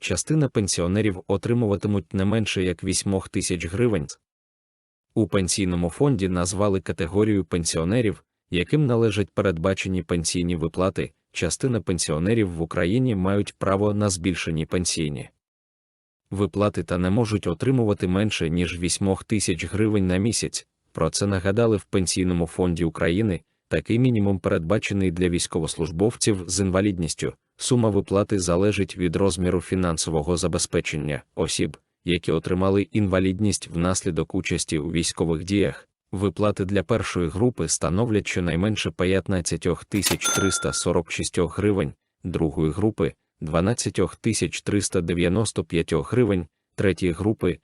частина пенсіонерів отримуватимуть не менше як 8 тисяч гривень. У пенсійному фонді назвали категорію пенсіонерів, яким належать передбачені пенсійні виплати. Частина пенсіонерів в Україні мають право на збільшені пенсійні виплати та не можуть отримувати менше ніж 8 тисяч гривень на місяць. Про це нагадали в Пенсійному фонді України. Такий мінімум передбачений для військовослужбовців з інвалідністю. Сума виплати залежить від розміру фінансового забезпечення осіб, які отримали інвалідність внаслідок участі у військових діях. Виплати для першої групи становлять щонайменше 15 346 гривень, другої групи 12 395 гривень, третьої групи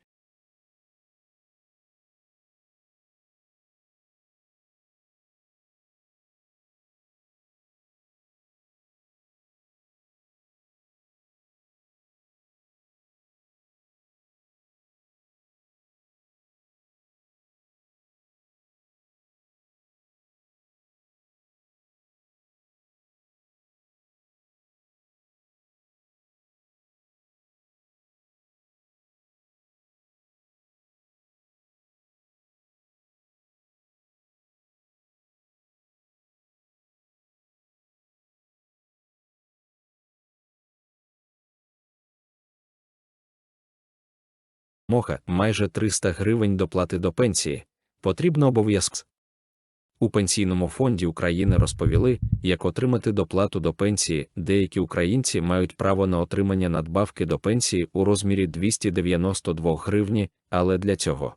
моха майже 300 гривень доплати до пенсії. Потрібно обов'язк. У Пенсійному фонді України розповіли, як отримати доплату до пенсії. Деякі українці мають право на отримання надбавки до пенсії у розмірі 292 гривні, але для цього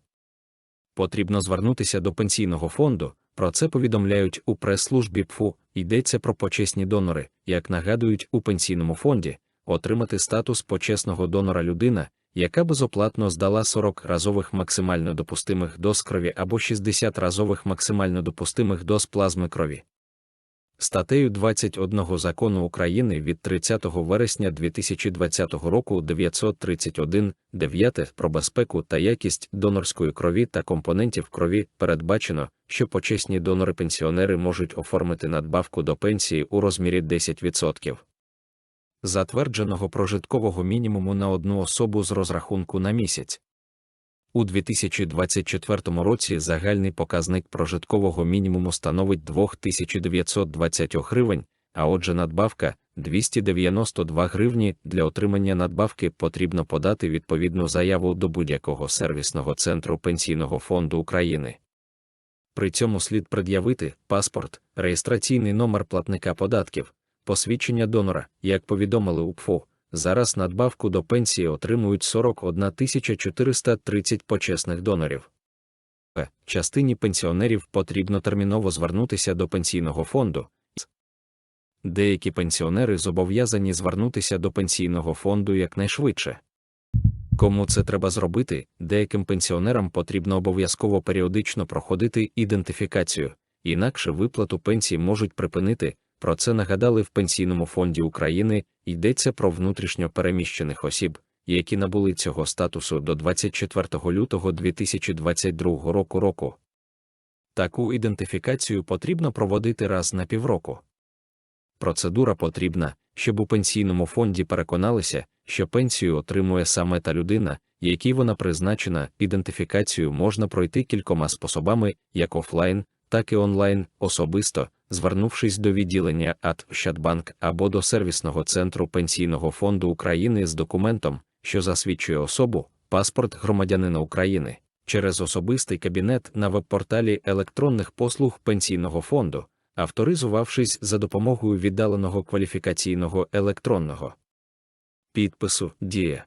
потрібно звернутися до пенсійного фонду. Про це повідомляють у прес-службі ПФУ. Йдеться про почесні донори, як нагадують у пенсійному фонді, отримати статус почесного донора людина, яка безоплатно здала 40 разових максимально допустимих доз крові або 60 разових максимально допустимих доз плазми крові. Статтею 21 закону України від 30 вересня 2020 року 931 9 про безпеку та якість донорської крові та компонентів крові передбачено, що почесні донори-пенсіонери можуть оформити надбавку до пенсії у розмірі 10% затвердженого прожиткового мінімуму на одну особу з розрахунку на місяць. У 2024 році загальний показник прожиткового мінімуму становить 2920 гривень, а отже, надбавка 292 гривні. Для отримання надбавки потрібно подати відповідну заяву до будь-якого сервісного центру Пенсійного фонду України. При цьому слід пред'явити паспорт, реєстраційний номер платника податків, посвідчення донора, як повідомили у ПФО, зараз надбавку до пенсії отримують 41 430 почесних донорів. П. Частині пенсіонерів потрібно терміново звернутися до пенсійного фонду. Деякі пенсіонери зобов'язані звернутися до пенсійного фонду якнайшвидше. Кому це треба зробити, деяким пенсіонерам потрібно обов'язково періодично проходити ідентифікацію, інакше виплату пенсії можуть припинити, про це нагадали в Пенсійному фонді України йдеться про внутрішньо переміщених осіб, які набули цього статусу до 24 лютого 2022 року року. Таку ідентифікацію потрібно проводити раз на півроку. Процедура потрібна, щоб у пенсійному фонді переконалися, що пенсію отримує саме та людина, якій вона призначена, ідентифікацію можна пройти кількома способами, як офлайн, так і онлайн, особисто, звернувшись до відділення АТ Ощадбанк або до сервісного центру Пенсійного фонду України з документом, що засвідчує особу, паспорт громадянина України, через особистий кабінет на веб-порталі електронних послуг Пенсійного фонду, авторизувавшись за допомогою віддаленого кваліфікаційного електронного підпису Дія.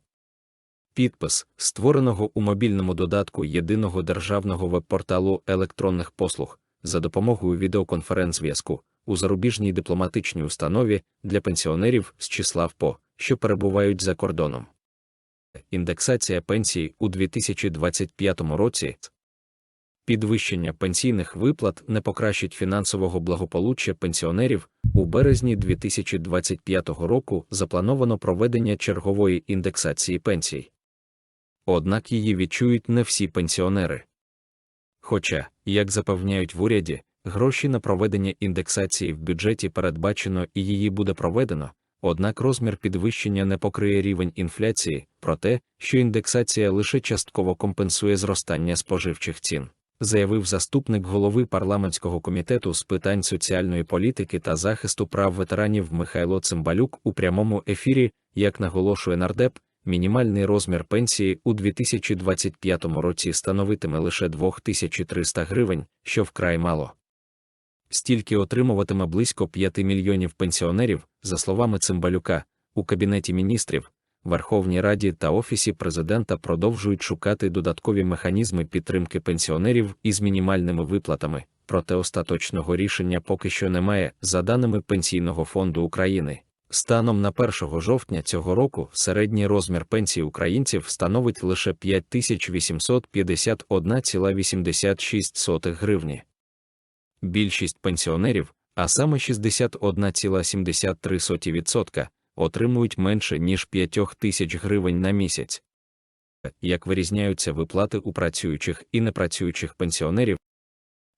Підпис, створеного у мобільному додатку єдиного державного веб-порталу електронних послуг, за допомогою відеоконференц-зв'язку у зарубіжній дипломатичній установі для пенсіонерів з числа ВПО, що перебувають за кордоном. Індексація пенсій у 2025 році. Підвищення пенсійних виплат не покращить фінансового благополуччя пенсіонерів. У березні 2025 року заплановано проведення чергової індексації пенсій. Однак її відчують не всі пенсіонери. Хоча, як запевняють в уряді, гроші на проведення індексації в бюджеті передбачено і її буде проведено, однак розмір підвищення не покриє рівень інфляції, про те, що індексація лише частково компенсує зростання споживчих цін. Заявив заступник голови парламентського комітету з питань соціальної політики та захисту прав ветеранів Михайло Цимбалюк у прямому ефірі, як наголошує нардеп, мінімальний розмір пенсії у 2025 році становитиме лише 2300 гривень, що вкрай мало. Стільки отримуватиме близько 5 мільйонів пенсіонерів, за словами Цимбалюка, у Кабінеті міністрів, Верховній Раді та Офісі президента продовжують шукати додаткові механізми підтримки пенсіонерів із мінімальними виплатами, проте остаточного рішення поки що немає, за даними Пенсійного фонду України. Станом на 1 жовтня цього року середній розмір пенсії українців становить лише 5851,86 гривні. Більшість пенсіонерів, а саме 61,73%, отримують менше ніж 5 тисяч гривень на місяць. Як вирізняються виплати у працюючих і непрацюючих пенсіонерів,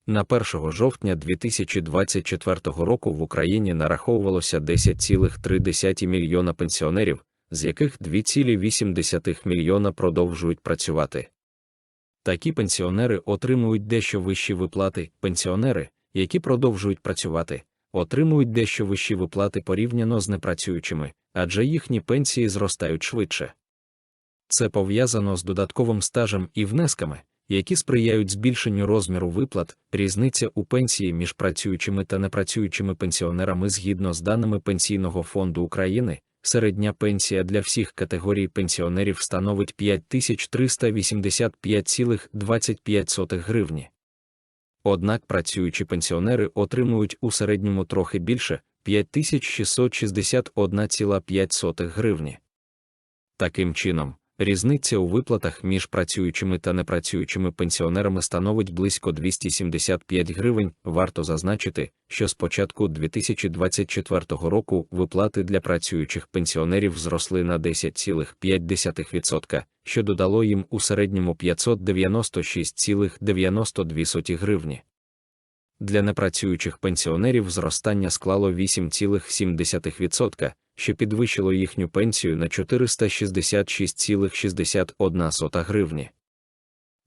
на 1 жовтня 2024 року в Україні нараховувалося 10,3 мільйона пенсіонерів, з яких 2,8 мільйона продовжують працювати. Такі пенсіонери отримують дещо вищі виплати, пенсіонери, які продовжують працювати, отримують дещо вищі виплати порівняно з непрацюючими, адже їхні пенсії зростають швидше. Це пов'язано з додатковим стажем і внесками, які сприяють збільшенню розміру виплат, різниця у пенсії між працюючими та непрацюючими пенсіонерами згідно з даними Пенсійного фонду України. Середня пенсія для всіх категорій пенсіонерів становить 5385,25 гривні. Однак працюючі пенсіонери отримують у середньому трохи більше 5661,5 гривні. Таким чином, різниця у виплатах між працюючими та непрацюючими пенсіонерами становить близько 275 гривень. Варто зазначити, що з початку 2024 року виплати для працюючих пенсіонерів зросли на 10,5%, що додало їм у середньому 596,92 гривні. Для непрацюючих пенсіонерів зростання склало 8,7%, що підвищило їхню пенсію на 466,61 гривні.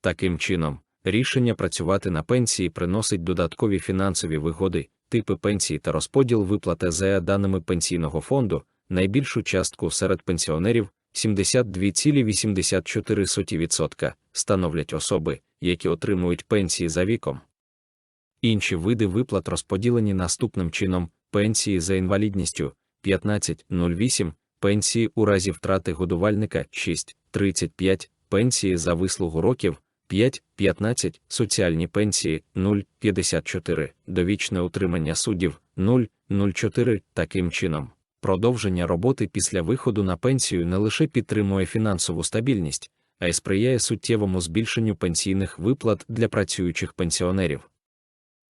Таким чином, рішення працювати на пенсії приносить додаткові фінансові вигоди, типи пенсії та розподіл виплати за даними пенсійного фонду, найбільшу частку серед пенсіонерів 72,84% становлять особи, які отримують пенсії за віком. Інші види виплат розподілені наступним чином: пенсії за інвалідністю 15,08, пенсії у разі втрати годувальника 6,35, пенсії за вислугу років 5,15, соціальні пенсії 0,54, довічне утримання суддів 0,04. Таким чином, продовження роботи після виходу на пенсію не лише підтримує фінансову стабільність, а й сприяє суттєвому збільшенню пенсійних виплат для працюючих пенсіонерів.